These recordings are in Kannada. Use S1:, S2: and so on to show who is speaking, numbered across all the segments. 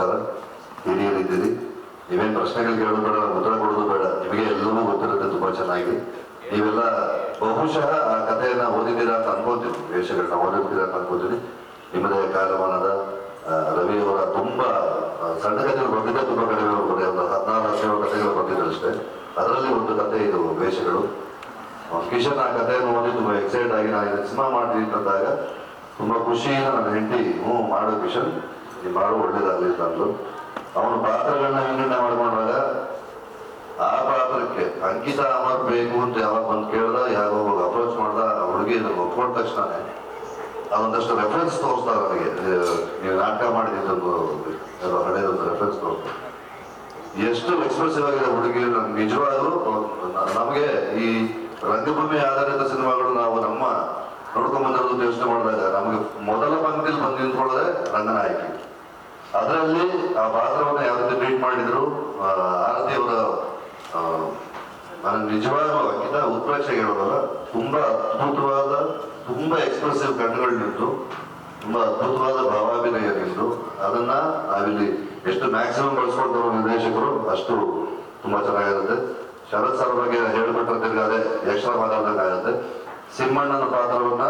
S1: ನಮಸ್ಕಾರ ಹಿರಿಯರಿದ್ದೀರಿ ನೀವೇನು ಪ್ರಶ್ನೆಗಳು ಕೇಳೋದು ಬೇಡ, ಉತ್ತರ ಕೊಡೋದು ಬೇಡ. ನಿಮಗೆ ಎಲ್ಲವೂ ಗೊತ್ತಿರುತ್ತೆ ತುಂಬಾ ಚೆನ್ನಾಗಿ. ನೀವೆಲ್ಲ ಬಹುಶಃ ಆ ಕಥೆಯನ್ನ ಓದಿದ್ದೀರಾ ಅಂತ ಅನ್ಕೋತೀನಿ. ವೇಷಗಳನ್ನ ಓದಿರ್ತೀರಾ ಅಂತ ಅನ್ಕೋತೀನಿ. ನಿಮ್ಮದೇ ಕಾಲಮಾನದ ರವಿಯವರ ತುಂಬಾ ಸಣ್ಣ ಕಥೆಗಳು ಬಂದಿದ್ದೆ ತುಂಬಾ ಕಡಿಮೆ ಬರೀ ಒಂದು ಹದಿನಾರು ಹದಿನೇಳು ಕಥೆಗಳು ಬಂದಿದ್ರು ಅಷ್ಟೇ. ಅದರಲ್ಲಿ ಒಂದು ಕಥೆ ಇದು, ವೇಷಗಳು. ಕಿಶನ್ ಆ ಕಥೆಯನ್ನು ಓದಿ ತುಂಬಾ ಎಕ್ಸೈಟ್ ಆಗಿ, ನಾನು ಸಿನಿಮಾ ಮಾಡ್ತೀನಿ ಅಂದಾಗ, ತುಂಬಾ ಖುಷಿಯಿಂದ ನನ್ನ ಹೆಂಡತಿ ಹ್ಞೂ ಮಾಡೋ ಕಿಶನ್. ನೀನು ಬಹಳ ಒಳ್ಳೇದಾಗಲಿ ತಂದು ಅವನ ಪಾತ್ರಗಳನ್ನ ವಿಂಗಡಣೆ ಮಾಡ್ಕೊಂಡಾಗ, ಆ ಪಾತ್ರಕ್ಕೆ ಅಂಕಿತ ಅಮರ್ ಬೇಕು ಅಂತ ಯಾವಾಗ ಬಂದು ಕೇಳ್ದ, ಯಾವಾಗ ಅಪ್ರೋಚ್ ಮಾಡ್ದ ಹುಡುಗಿ ಒಪ್ಕೊಂಡ ತಕ್ಷಣನೇ ಅದೊಂದಷ್ಟು ರೆಫರೆನ್ಸ್ ತೋರಿಸ್ತಾರೆ ನನಗೆ ನೀವು ನಾಟಕ ಮಾಡಿದ್ದೊಂದು ಹಳೆಯದೊಂದು ರೆಫರೆನ್ಸ್ ತೋರಿಸ್ತಾರೆ ಎಷ್ಟು ಎಕ್ಸ್ಪ್ರೆಸಿವ್ ಆಗಿದೆ ಹುಡುಗಿ, ನಮ್ಗೆ ನಿಜವಾಗ್ಲೂ ನಮಗೆ ಈ ರಂಗಭೂಮಿ ಆಧಾರಿತ ಸಿನಿಮಾಗಳು ನಾವು ನಮ್ಮ ನೋಡ್ಕೊಂಡ್ ಬಂದಿರೋದು ಯೋಚನೆ ಮಾಡಿದಾಗ ನಮಗೆ ಮೊದಲ ಪಂಕ್ತಿಯಲ್ಲಿ ಬಂದು ನಿಂತ್ಕೊಳ್ಳೋದೇ ರಂಗನಾಯಕಿ. ಅದರಲ್ಲಿ ಆ ಪಾತ್ರವನ್ನು ಯಾವ ಟ್ರೀಟ್ ಮಾಡಿದ್ರು ಆರತಿ ಅವರ ನಾನು ನಿಜವಾಗ್ಲೂ ಅಕ್ಕಿಂತ ಉತ್ಪ್ರೇಕ್ಷೆ ಹೇಳೋದಲ್ಲ, ತುಂಬಾ ಅದ್ಭುತವಾದ, ತುಂಬಾ ಎಕ್ಸ್ಪ್ರೆಸಿವ್ ಕಣ್ಣುಗಳಿತ್ತು ತುಂಬಾ ಅದ್ಭುತವಾದ ಭಾವಾಭಿನಯ ಇತ್ತು ಅದನ್ನ ನಾವಿಲ್ಲಿ ಎಷ್ಟು ಮ್ಯಾಕ್ಸಿಮಮ್ ಬಳಸ್ಕೊಳ್ತಾರೋ ನಿರ್ದೇಶಕರು, ಅಷ್ಟು ತುಂಬಾ ಚೆನ್ನಾಗಿರುತ್ತೆ. ಶರತ್ ಸರ್ ಬಗ್ಗೆ ಹೇಳ್ಬಿಟ್ರೆ ತಿರ್ಗಿ ಅದೇ ಎಕ್ಸ್ಟ್ರಾ ಮಾತಾಡ್ದಂಗಾಗುತ್ತೆ ಸಿಂಹಣ್ಣನ ಪಾತ್ರವನ್ನ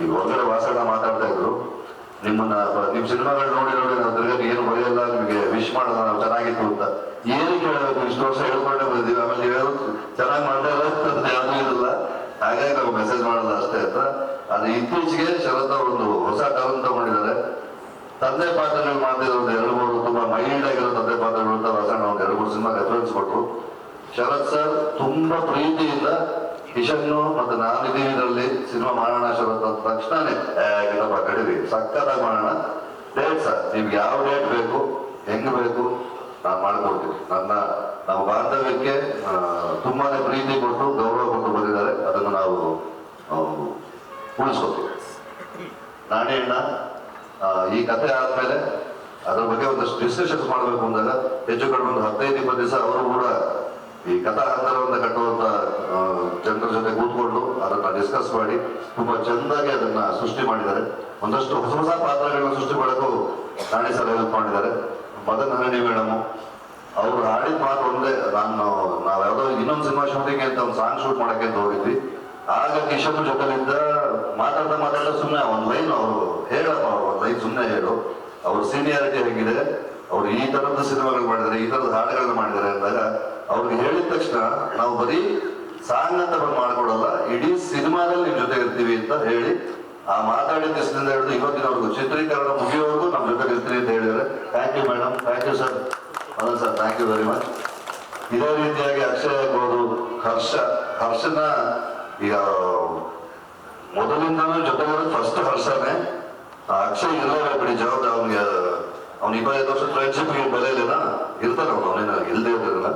S1: ಈ ಹೊರಗಡೆ ವಾಸಣ್ಣ ಮಾತಾಡ್ತಾ ಇದ್ರು. ನಿಮ್ಮನ್ನ ನಿಮ್ ಸಿನಿಮಾಗಳು ನೋಡಿ ನೋಡಿ ನಾವು ಏನು ಬರೆಯಲ್ಲ, ನಿಮಗೆ ವಿಶ್ ಮಾಡೋಣ ನಾವು ಚೆನ್ನಾಗಿತ್ತು ಅಂತ. ಏನು ಹೇಳಬೇಕು ಇಷ್ಟು ವರ್ಷ ಹೇಳ್ಕೊಂಡೇ ಬಂದಿದ್ದೀವಿ. ಆಮೇಲೆ ನೀವು ಚೆನ್ನಾಗಿ ಮಾಡ್ತಾ ಇಲ್ಲ ಅಂತ ಯಾವ್ದೂ ಇರಲ್ಲ. ಹಾಗಾಗಿ ನಾವು ಮೆಸೇಜ್ ಮಾಡಲ್ಲ ಅಷ್ಟೇ ಅಂತ. ಅದು ಇತ್ತೀಚೆಗೆ ಶರತ್ ಒಂದು ಹೊಸ ಕಾಲಂ ತಗೊಂಡಿದ್ದಾರೆ. ತಂದೆ ಪಾತ್ರಗಳು ಮಾಡ್ತಿದ್ರು ಒಂದು ಎರಡು ಮೂರು ತುಂಬಾ ಮೈಲ್ಡ್ ಆಗಿರೋ ತಂದೆ ಪಾತ್ರಗಳು ಅಂತ ಹೊಸ ಒಂದು ಎರಡು ಮೂರು ಸಿನಿಮಾ ರೆಫರೆನ್ಸ್ ಕೊಟ್ಟರು ಶರತ್ ಸರ್, ತುಂಬಾ ಪ್ರೀತಿಯಿಂದ ಕಿಶನ್ನು ಮತ್ತು ನಾನಿದ್ದೀವಿ ಇದರಲ್ಲಿ ಸಿನಿಮಾ ಮಾಡೋಣ ಶುರು ತಕ್ಷಣನೇ ಏನಪ್ಪ ಕಡಿವಿ ಸಕ್ಕತ್ತಾಗಿ ಮಾಡೋಣ. ಡೇಟ್ ಸರ್, ನಿಮ್ಗೆ ಯಾವ ಡೇಟ್ ಬೇಕು, ಹೆಂಗ್ ಬೇಕು, ನಾನು ಮಾಡ್ಕೊಡ್ತೀನಿ. ನನ್ನ, ನಮ್ಮ ಬಾಂಧವ್ಯಕ್ಕೆ ತುಂಬಾನೇ ಪ್ರೀತಿ ಕೊಟ್ಟು, ಗೌರವ ಕೊಟ್ಟು ಬಂದಿದ್ದಾರೆ. ಅದನ್ನು ನಾವು ಉಳಿಸ್ಕೊತೀವಿ. ನಾಣೆಯಣ್ಣ ಈ ಕಥೆ ಆದ್ಮೇಲೆ ಅದ್ರ ಬಗ್ಗೆ ಒಂದಷ್ಟು ಡಿಸ್ಕಷನ್ಸ್ ಮಾಡಬೇಕು ಅಂದಾಗ, ಹೆಚ್ಚು ಕಡಿಮೆ ಒಂದು ಹದಿನೈದು, ಇಪ್ಪತ್ತು ದಿವಸ ಅವರು ಕೂಡ ಈ ಕಥಾ ಅಂತರವನ್ನು ಜನರ ಜೊತೆ ಕೂತ್ಕೊಂಡು ಅದನ್ನ ಡಿಸ್ಕಸ್ ಮಾಡಿ ತುಂಬಾ ಚೆಂದಾಗಿ ಅದನ್ನ ಸೃಷ್ಟಿ ಮಾಡಿದ್ದಾರೆ. ಒಂದಷ್ಟು ಹೊಸ ಹೊಸ ಪಾತ್ರಗಳನ್ನ ಸೃಷ್ಟಿ ಮಾಡೋಕ್ಕೂ ರಾಣಿ ಸರ್ ಹೆಲ್ಪ್ ಮಾಡಿದ್ದಾರೆ. ಮದನ್ ಹರಣಿ ಮೇಡಮ್, ಅವ್ರು ಹಾಡಿದ ಮಾತು ಒಂದೇ, ನಾನು, ನಾವ್ ಯಾವ್ದೋ ಇನ್ನೊಂದು ಸಿನಿಮಾ ಶೂಟಿಂಗ್ ಅಂತ ಒಂದು ಸಾಂಗ್ ಶೂಟ್ ಮಾಡಕ್ಕೆ ಅಂತ ಹೋಗಿದ್ವಿ. ಆಗ ಕಿಶನ್ ಜೊತೆಲಿದ್ದ ಮಾತಾಡ್ತಾ ಮಾತಾಡ್ತಾ ಸುಮ್ಮನೆ ಒಂದ್ ಲೈನ್ ಅವರು ಹೇಳಪ್ಪ ಅವ್ರು ಒಂದ್ ಲೈನ್ ಸುಮ್ಮನೆ ಹೇಳು. ಅವ್ರ ಸೀನಿಯಾರಿಟಿ ಹೇಗಿದೆ, ಅವ್ರು ಈ ತರದ ಸಿನಿಮಾಗಳು ಮಾಡಿದ್ದಾರೆ, ಈ ತರದ ಹಾಡುಗಳನ್ನ ಮಾಡಿದ್ದಾರೆ ಅಂದಾಗ ಅವ್ರಿಗೆ ಹೇಳಿದ ತಕ್ಷಣ ನಾವು ಬರೀ ಸಾಂಗ್ ಅಂತ ಬಂದು ಮಾಡ್ಕೊಡಲ್ಲ, ಇಡೀ ಸಿನಿಮಾದಲ್ಲಿ ನಿಮ್ ಜೊತೆ ಇರ್ತೀವಿ ಅಂತ ಹೇಳಿ ಆ ಮಾತಾಡಿದ ದಿವಸದಿಂದ ಹಿಡಿದು ಇವತ್ತಿನವರೆಗೂ ಚಿತ್ರೀಕರಣ ಮುಗಿಯೋವರೆಗೂ ನಮ್ಮ ಜೊತೆ ಇರ್ತೀವಿ ಅಂತ ಹೇಳಿದ್ದಾರೆ. Thank you madam thank you sir hello sir thank you very much ಇದೇ ರೀತಿಯಾಗಿ ಅಕ್ಷಯ್ ಆಗ್ಬೋದು, ಹರ್ಷ, ಹರ್ಷನ ಈಗ ಮೊದಲಿಂದನೂ ಜೊತೆಗಿರೋದು ಫಸ್ಟ್ ಹರ್ಷನೇ. ಅಕ್ಷಯ್ ಇರಲೇಬೇಕು ಬಿಡಿ, ಜವಾಬ್ದಾರಿ ಅವನಿಗೆ, ಅವ್ನು ಇಪ್ಪತ್ತೈದು ವರ್ಷ ಫ್ರೆಂಡ್ಶಿಪ್ ಬೆಲೆ ಇಲ್ಲ ಇರ್ತಾನೆ ಅವನು, ಅವನೇನ ಇಲ್ಲದೆ ಇರೋದಿಲ್ಲ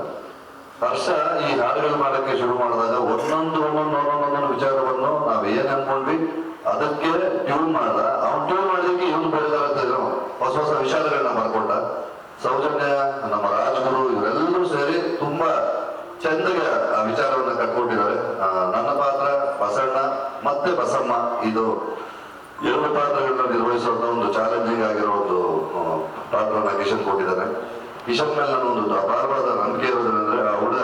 S1: ಹರ್ಷ, ಈ ಹಾಡುಗಳು ಮಾಡಕ್ಕೆ ಶುರು ಮಾಡಿದಾಗ ಒಂದೊಂದು ಒಂದೊಂದು ಒಂದೊಂದೊಂದೊಂದು ವಿಚಾರವನ್ನು ನಾವ್ ಏನ್ ಅನ್ಕೊಂಡ್ವಿ, ಅದಕ್ಕೆ ಟ್ಯೂನ್ ಮಾಡ್ದ. ಅವ್ನು ಟ್ಯೂನ್ ಮಾಡಿದಕ್ಕೆ ಇವನು ಬೆಳೆದಾರ ಹೊಸ ಹೊಸ ವಿಚಾರಗಳನ್ನ ಮಾಡ್ಕೊಂಡ ಸೌಜನ್ಯ, ನಮ್ಮ ರಾಜಗುರು ಇವರೆಲ್ಲರೂ ಸೇರಿ ತುಂಬಾ ಚಂದಗೆ ಆ ವಿಚಾರವನ್ನ ಕಟ್ಕೊಂಡಿದ್ದಾರೆ ನನ್ನ ಪಾತ್ರ ಬಸಣ್ಣ, ಮತ್ತೆ ಬಸಮ್ಮ. ಇದು ಎರಡು ಪಾತ್ರಗಳನ್ನ ನಿರ್ವಹಿಸುವಂತ ಒಂದು ಚಾಲೆಂಜಿಂಗ್ ಆಗಿರೋ ಒಂದು ಪಾತ್ರವನ್ನ ಕಿಶನ್ ಕೊಟ್ಟಿದ್ದಾರೆ. ಕಿಶನ್ ಮೇಲೆ ಒಂದು ಅಪಾರವಾದ ನಂಬಿಕೆ ಇರೋದೇನೆಂದ್ರೆ ಆ ಹುಡುಗ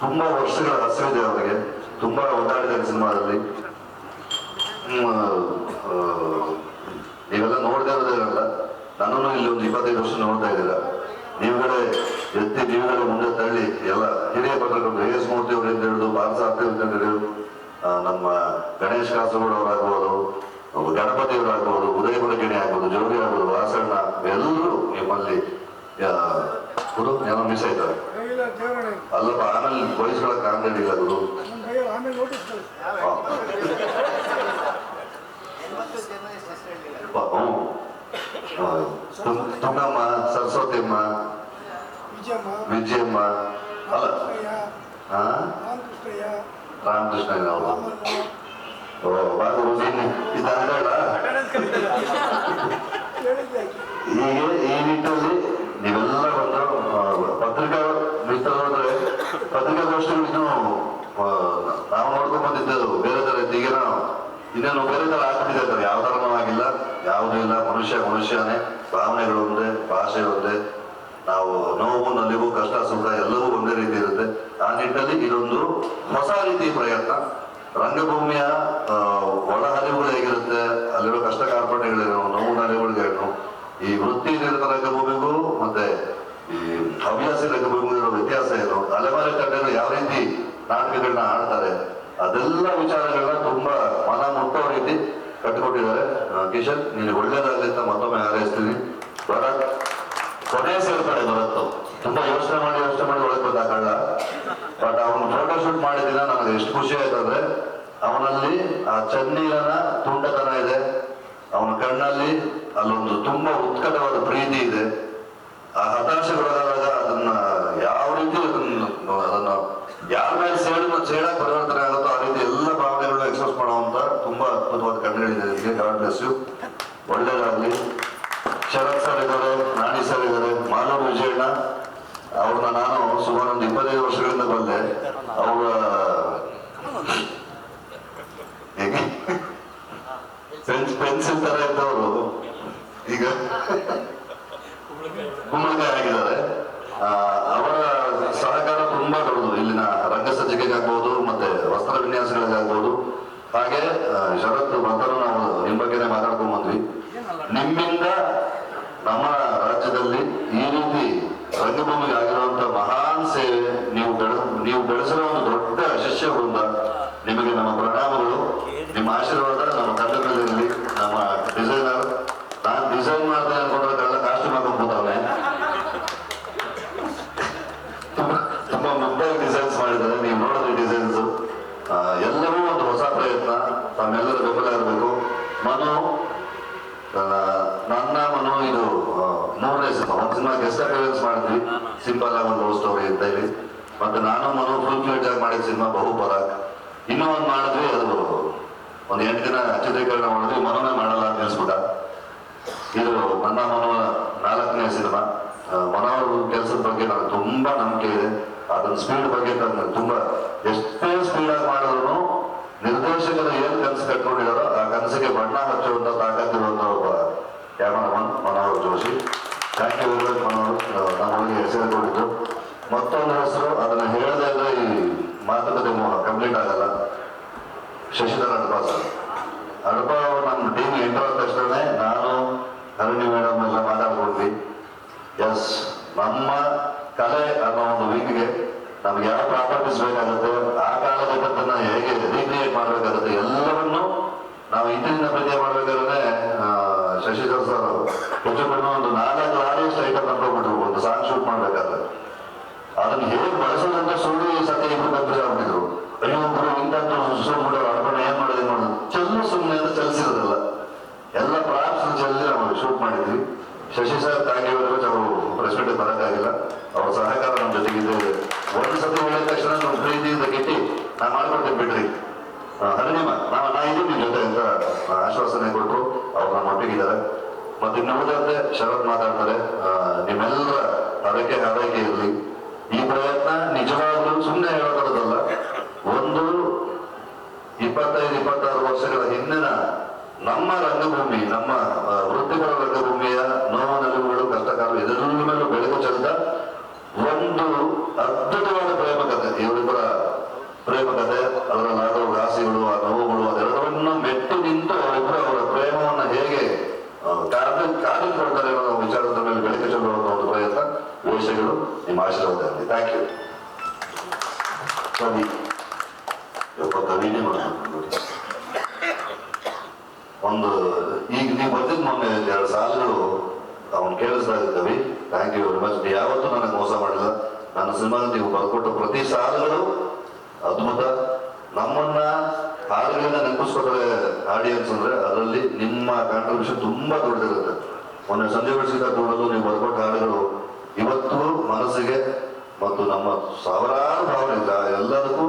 S1: ತುಂಬಾ ವರ್ಷಗಳ ಹಸಿವಿದೆ ಅವರಿಗೆ. ತುಂಬಾ ಒದ್ದಾಡಿದ್ದಾರೆ ಸಿನಿಮಾದಲ್ಲಿ. ನೀವೆಲ್ಲ ನೋಡದೇ ಇರೋದೇನಲ್ಲ? ನನ್ನನ್ನು ಇಲ್ಲಿ ಒಂದು ಇಪ್ಪತ್ತೈದು ವರ್ಷ ನೋಡ್ತಾ ಇದ್ದೀರಾ? ನೀವುಗಳೇ ಎತ್ತಿ ನೀವುಗಳೇ ಮುಂದೆ ತಳ್ಳಿ ಎಲ್ಲ ಹಿರಿಯ ಪತ್ರಕರ್ತರು ಎ ಎಸ್ ಮೂರ್ತಿ ಅವರಿಂದ ಹಿಡಿದು ಭಾರತ ಹಿಡಿದು ಆ, ನಮ್ಮ ಗಣೇಶ್ ಕಾಸರಗೌಡ ಅವರಾಗ್ಬೋದು ಗಣಪತಿ ಅವರಾಗ್ಬೋದು ಉದಯ ಕುಲಗಿಣಿ ಆಗ್ಬೋದು ಜೋಗಿ ಆಗ್ಬೋದು ವಾಸಣ್ಣ ಎಲ್ಲರೂ ಗುರು ಏನೋ ಮಿಸ್ ಆಯ್ತಾರೆ
S2: ಇಲ್ಲ ದೇವರೇ
S1: ಅಲ್ಲಪ್ಪ ಆಮೇಲೆ ವಯಸ್ಸುಗಳಕ್ಕೆ ಆಂಗಡಿಲ್ಲ ಗುರು
S2: ನಮ್ಮ ಕೈಯಲ್ಲಿ ಆಮೇಲೆ ನೋಟಿಸ್ ಕಳಿಸಿ
S1: ಆ. ಪ- ಹ್ಞೂ. ಆ, ತುಂ- ತುಂಗಮ್ಮ ಸರಸ್ವತಿಯಮ್ಮ
S2: ವಿಜಯಮ್ಮ
S1: ವಿಜಯಮ್ಮ ಅಲ್ಲ
S2: ಕೃಷ್ಣಯ್ಯ
S1: ಹಾ
S2: ರಾಮಕೃಷ್ಣಯ್ಯ
S1: ರಾಮಕೃಷ್ಣ ಅವರು
S2: ರಾಮಣ್ಣ
S1: ಓ ಬಾಬು ನೀನು ಇದ್ದಾಳ
S2: ಹೇಳಿದ್ದೆ
S1: ಹೀಗೆ ಈ ನಿಟ್ಟಿನಲ್ಲಿ ನೀವೆಲ್ಲ ಬಂದ ಪತ್ರಿಕಾ ಮಿತ್ರರಾದ್ರೆ ಪತ್ರಿಕಾಗೋಷ್ಠಿಗಳು ಇನ್ನೂ ನಾವು ನೋಡ್ಕೊಂಡು ಬಂದಿದ್ದೆವು ಬೇರೆ ತರ ಇತ್ತು. ಈಗ ಇನ್ನೇನು ಬೇರೆ ತರ ಆಗ್ಬಿಟ್ಟಿದೆ ಯಾವ ತರನೂ ಆಗಿಲ್ಲ ಯಾವುದೂ ಇಲ್ಲ. ಮನುಷ್ಯ ಮನುಷ್ಯನೇ. ಭಾವನೆಗಳು ಒಂದೇ ಭಾಷೆ ಒಂದೇ. ನಾವು ನೋವು ನಲಿವು ಕಷ್ಟ ಸುಖ ಎಲ್ಲವೂ ಒಂದೇ ರೀತಿ ಇರುತ್ತೆ. ಆ ನಿಟ್ಟಿನಲ್ಲಿ ಇದೊಂದು ಹೊಸ ರೀತಿ ಪ್ರಯತ್ನ. ರಂಗಭೂಮಿಯ ಆ, ಒಳಹರಿವುಗಳು ಹೇಗಿರುತ್ತೆ ಅಲ್ಲಿರೋ ಕಷ್ಟ ಕಾರ್ಪಣ್ಯಗಳಿರೋ ನೋವು ನಲಿವುಗಳೇನು ಈ ವೃತ್ತಿ ರಂಗಭೂಮಿಗೂ ಮತ್ತೆ ಈ ಹವ್ಯಾಸಿ ರಂಗಭೂಮಿಗೂ ಇರೋ ವ್ಯತ್ಯಾಸ ಏನು? ಅಲೆಮಾರಿ ತಂಡಗಳು ಯಾವ ರೀತಿ ನಾಟಕಗಳನ್ನ ಆಡ್ತಾರೆ, ಅದೆಲ್ಲ ವಿಚಾರಗಳನ್ನ ತುಂಬಾ ಮನ ಮುಟ್ಟೋ ರೀತಿ ಕಟ್ಟಿಕೊಟ್ಟಿದ್ದಾರೆ. ಕಿಶನ್ ನೀನು ಒಳ್ಳೇದಾಗಲಿ ಅಂತ ಮತ್ತೊಮ್ಮೆ ಹಾರೈಸ್ತೀನಿ. ಭರತ್ ಕೊನೆ ಸೇರ್ತಾರೆ ಭರತ್ ತುಂಬಾ ಯೋಚನೆ ಮಾಡಿ ಯೋಚನೆ ಮಾಡಿ ಒಳಗೆ ಬಂದಾಗಲ್ಲ ಬಟ್ ಅವನು ಫೋಟೋ ಶೂಟ್ ಮಾಡಿದಿನ ನನಗೆ ಎಷ್ಟು ಖುಷಿ ಆಯ್ತಂದ್ರೆ ಅವನಲ್ಲಿ ಆ ಚನ್ನೀರನ ತುಂಟತನ ಇದೆ. ಅವನ ಕಣ್ಣಲ್ಲಿ ಅಲ್ಲೊಂದು ತುಂಬಾ ಉತ್ಕಟವಾದ ಪ್ರೀತಿ ಇದೆ. ಆ ಹತಾಶೆಗೊಳಗಾದಾಗ ಅದನ್ನ ಯಾವ ರೀತಿ ಅದನ್ನ ಯಾರ ಮೇಲೆ ಸೇಡ ಸೇಡಾಗಿ ಪರಿವರ್ತನೆ ಆಗುತ್ತೋ ಆ ರೀತಿ ಎಲ್ಲ ಭಾವನೆಗಳನ್ನ ಎಕ್ಸ್ಪ್ರೆಸ್ ಮಾಡುವಂತ ತುಂಬಾ ಅದ್ಭುತವಾದ ಕಣ್ಣುಗಳಿದೆ ನಿಮಗೆ ಗಾಡ್ ಬ್ಲೆಸ್ ಯು ಒಳ್ಳೇದಾಗಲಿ. ಶರತ್ ಸರ್ ಇದ್ದಾರೆ ನಾಣಿ ಸರ್ ಇದ್ದಾರೆ ಮಾನವ ವಿಜಯಣ್ಣ. ಅವ್ರನ್ನ ನಾನು ಸುಮಾರು ಒಂದು ಇಪ್ಪತ್ತೈದು ವರ್ಷಗಳಿಂದ ಬಂದೆ. ಈಗ? ಕುಂಬಳಕಾಯಿ ಆಗಿದ್ದಾರೆ ಅವರ ಸಹಕಾರ ತುಂಬಾ ದೊಡ್ಡದು. ಇಲ್ಲಿನ ರಂಗ ಸಜ್ಜಿಕೆಗಾಗ್ಬೋದು, ಮತ್ತೆ ವಸ್ತ್ರ ವಿನ್ಯಾಸಗಳಿಗಾಗ್ಬೋದು. ಹಾಗೆ ಶರತ್ ಬಂದರು ನಾವು ನಿಮ್ಮ ಬಗ್ಗೆನೇ ಮಾತಾಡ್ಕೊಂಡ್ ಬಂದ್ವಿ ನಿಮ್ಮಿಂದ ನಮ್ಮ ರಾಜ್ಯದಲ್ಲಿ ಈ ರೀತಿ ರಂಗಭೂಮಿಗೆ ಆಗಿರುವಂತ ಮಹಾನ್ ಸೇವೆ ನೀವು ಬೆಳ ನೀವು ಬೆಳೆಸಿರೋ ಒಂದು ದೊಡ್ಡ ಶಿಷ್ಯ ವೃಂದ ನಿಮಗೆ ನಮ್ಮ ಪ್ರಣಾಮಗಳು ನಿಮ್ಮ ಆಶೀರ್ವಾದ ನಮ್ಮ ತಂಡದಲ್ಲಿರಲಿ ನಮ್ಮ ಡಿಸೈನರ್ ನಾನು ಡಿಸೈನ್ ಮಾಡ್ತೇನೆ ಅನ್ಕೊಂಡ್ರೆ ಕಳ್ಳ ಕಾಸ್ಟ್ಯೂಮ್ ಹಾಕೊಂಡು ಕೂತವ್ನೆ ತುಂಬಾ ತುಂಬಾ ಮುದ್ದಾಗಿ ಡಿಸೈನ್ಸ್ ಮಾಡಿದ್ದಾರೆ ನೀವು ನೋಡಿದ್ರೆ ಡಿಸೈನ್ಸ್ ಎಲ್ಲವೂ ಒಂದು ಹೊಸ ಪ್ರಯತ್ನ ತಮ್ಮೆಲ್ಲರ ಬೆಂಬಲ ಇರಬೇಕು ಮನು ಆ, ನನ್ನ ಮನು ಇದು ಆ, ಮೂರನೇ ಸಿನಿಮಾ ಒಂದು ಸಿನಿಮಾ ಗೆಸ್ಟ್ ಅಪಿಯರೆನ್ಸ್ ಮಾಡಿದ್ವಿ. ಸಿಂಪಲ್ ಆಗಿ ಒಂದು ಲವ್ ಸ್ಟೋರಿ ಅಂತ ಹೇಳಿ. ಮತ್ತೆ ನಾನು ಮನೋ ಫುಲ್ ಫ್ಲೇಟ್ ಆಗಿ ಮಾಡಿದ ಸಿನಿಮಾ ಬಹು ಪರಾಕ್ ಇನ್ನೂ ಒಂದು ಮಾಡಿದ್ವಿ, ಅದು ಒಂದು ಎಂಟು ದಿನ ಚಿತ್ರೀಕರಣ ಮಾಡಿದ್ವಿ. ಮನೋನೇ ಮಾಡಲ್ಲ ಅಂತ ಅನ್ಸ್ಬಿಟ್ಟ ಇದು ನನ್ನ ಮನೋ ನಾಲ್ಕನೇ ಸಿನಿಮಾ. ಮನೋರ್ ಕೆಲಸದ ಬಗ್ಗೆ ನನಗೆ ತುಂಬಾ ನಂಬಿಕೆ ಇದೆ. ಅದನ್ನ ಸ್ಪೀಡ್ ಬಗ್ಗೆ ನನಗೆ ತುಂಬಾ ಎಷ್ಟೇ ಸ್ಪೀಡ್ ಆಗಿ ಮಾಡಿದ್ರು ನಿರ್ದೇಶಕರು ಏನ್ ಕನಸು ಕಟ್ಕೊಂಡಿದಾರೋ ಆ ಕನಸಿಗೆ ಬಣ್ಣ ಹಚ್ಚುವಂತ ತಾಕತ್ತಿರುವಂತ ಒಬ್ಬ cameraman Manohar Joshi. Very much Manohar ನಮ್ಮೊಳಗೆ ಸೇರಿಕೊಂಡಿದ್ದು ಮತ್ತೊಂದು ಹೆಸರು ಅದನ್ನ ಹೇಳದೇ ಈ ಮಾತುಕತೆ ಕಂಪ್ಲೀಟ್ ಆಗಲ್ಲ ಶಶಿಧರ ಸರ್ ಅಡ್ಪ ಅವರು ನಮ್ಮ ಟೀಮ್ ಎಂಟರ್ ಆದ ತಕ್ಷಣ ನಾನು ಹರಣಿ ಮೇಡಮ್ ಎಲ್ಲ ಮಾತಾಡ್ಕೊಂಡ್ವಿ ಎಸ್ ನಮ್ಮ ಕಲೆ ಅನ್ನೋ ಒಂದು ವಿಂಗ್ಗೆ ನಮ್ಗೆ ಯಾವ ಪ್ರಾಪರ್ಟೀಸ್ ಬೇಕಾಗುತ್ತೆ ಆ ಕಾಲಘಟ್ಟದನ್ನ ಹೇಗೆ ರೀಕ್ರಿಯೇಟ್ ಮಾಡಬೇಕಾಗುತ್ತೆ ಎಲ್ಲವನ್ನು ನಾವು ಇಂದಿನಿಂದ ಪ್ರತಿಯೆ ಮಾಡ್ಬೇಕಾದ್ರೆ ಆ, ಶಶಿಧರ್ ಸರ್ ಹೆಚ್ಚು ಕಡಿಮೆ ಒಂದು ನಾಲ್ಕು ಲಾರಿಯಷ್ಟು ಐಟಮ್ ತಂದ್ಕೊಂಡ್ಬಿಟ್ರು ಒಂದು ಸಾಂಗ್ ಶೂಟ್ ಮಾಡ್ಬೇಕಾದ್ರೆ ಅದನ್ನ ಹೇಗೆ ಬಳಸೋದಂತ ಸುಳ್ಳು ಸತ್ಯ ಇಬ್ರು ಕನ್ಫ್ಯೂಸ್ ಆಗ್ಬಿಟ್ಟಿದ್ರು ಅಯ್ಯೋ ಗುರು ಇಂಥದ್ದು ಸುಳ್ಳು ಅರ್ಪಣೆ ಏನ್ ಮಾಡೋದು ಏನ್ ಮಾಡೋದು ಚೆಲ್ಲು ಸುಮ್ಮನೆ ಅಂತ ಚಲಿಸಿರೋದಲ್ಲ ಎಲ್ಲ ಪ್ರಾಪ್ಸ್ ಚೆಲ್ಲಿ ನಾವು ಶೂಟ್ ಮಾಡಿದ್ವಿ. ಶಶಿ ಸರ್ ಥ್ಯಾಂಕ್ ನಾವು ಪ್ರೆಸಿಡೆಂಟ್ ಬರೋಕ್ಕಾಗಿಲ್ಲ ಅವ್ರ ಸಹಕಾರ ನಮ್ಮ ಜೊತೆಗಿದೆ. ಒಂದು ಸತಿ ಹೇಳಿದ ತಕ್ಷಣ ನಮ್ಮ ಪ್ರೀತಿಯಿಂದ ಗೆಟ್ಟಿ ನಾ ಮಾಡ್ಕೊಡ್ತೀನಿ ಬಿಡ್ರಿ. ಹರಿಣಿಮ ನಾವು ನಾ ಇದ್ದೀನಿ ನಿಮ್ಮ ಜೊತೆ ಅಂತ ಆಶ್ವಾಸನೆ ಕೊಟ್ಟರು ಅವ್ರು ನಮ್ಮ ಒಟ್ಟಿಗಿದ್ದಾರೆ. ಮತ್ತೆ ಇನ್ನು ಉಳಿದಂತೆ ಶರತ್ ಮಾತಾಡ್ತಾರೆ. ನಿಮ್ಮೆಲ್ಲರ ಆರೋಗ್ಯ ಆರೈಕೆ ಇರಲಿ ಈ ಪ್ರಯತ್ನ ನಿಜವಾಗ್ಲೂ ಸುಮ್ಮನೆ ಹೇಳೋದಲ್ಲ ಒಂದು ಇಪ್ಪತ್ತೈದು, ಇಪ್ಪತ್ತಾರು ವರ್ಷಗಳ ಹಿಂದಿನ ನಮ್ಮ ರಂಗಭೂಮಿ ನಮ್ಮ ವೃತ್ತಿಪರ ರಂಗಭೂಮಿಯ ನೋವು ನಲಿವುಗಳು ಕಷ್ಟಕಾಲ ಇದರ ಮೇಲೂ ಬೆಳಕು ಚೆಂದ ಒಂದು ಅದ್ಭುತವಾದ ಒಂದು, ಈಗ ನೀವು ಬರ್ತಿದ್ದು ಮೊನ್ನೆ ಎರಡು ಸಾಲುಗಳು ಅವನು ಕೇಳಿಸ್ದಾಗ ಕವಿ ಥ್ಯಾಂಕ್ ಯು ವೆರಿ ಮಚ್ ಯಾವತ್ತೂ ನನಗೆ ಮೋಸ ಮಾಡಿಲ್ಲ. ನನ್ನ ಸಿನಿಮಾದಲ್ಲಿ ನೀವು ಬರ್ಕೊಟ್ಟು ಪ್ರತಿ ಸಾಲುಗಳು ಅದ್ಭುತ. ನಮ್ಮನ್ನ ಹಾಡುಗಳಿಂದ ನೆನಪಿಸ್ಕೊತಾರೆ ಆಡಿಯನ್ಸ್ ಅಂದ್ರೆ ಅದರಲ್ಲಿ ನಿಮ್ಮ ಕಾಂಟ್ರಿಬ್ಯೂಷನ್ ತುಂಬಾ ದೊಡ್ಡದಿರುತ್ತೆ. ಮೊನ್ನೆ ಸಂಜೆ ಬೆಳೆಸಿದ ನೋಡಲು ನೀವು ಬರ್ಕೊಟ್ಟ ಹಾಡುಗಳು ಇವತ್ತು ಮನಸ್ಸಿಗೆ ಮತ್ತು ನಮ್ಮ ಸಾವಿರಾರು ಭಾವನೆ. ಎಲ್ಲದಕ್ಕೂ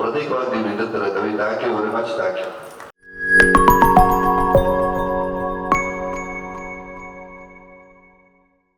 S1: ಪ್ರತೀಕವಾಗಿ ನೀವು ನಿಂತಿರ್ತಾರೆ ಕವಿ. Thank you very much thank you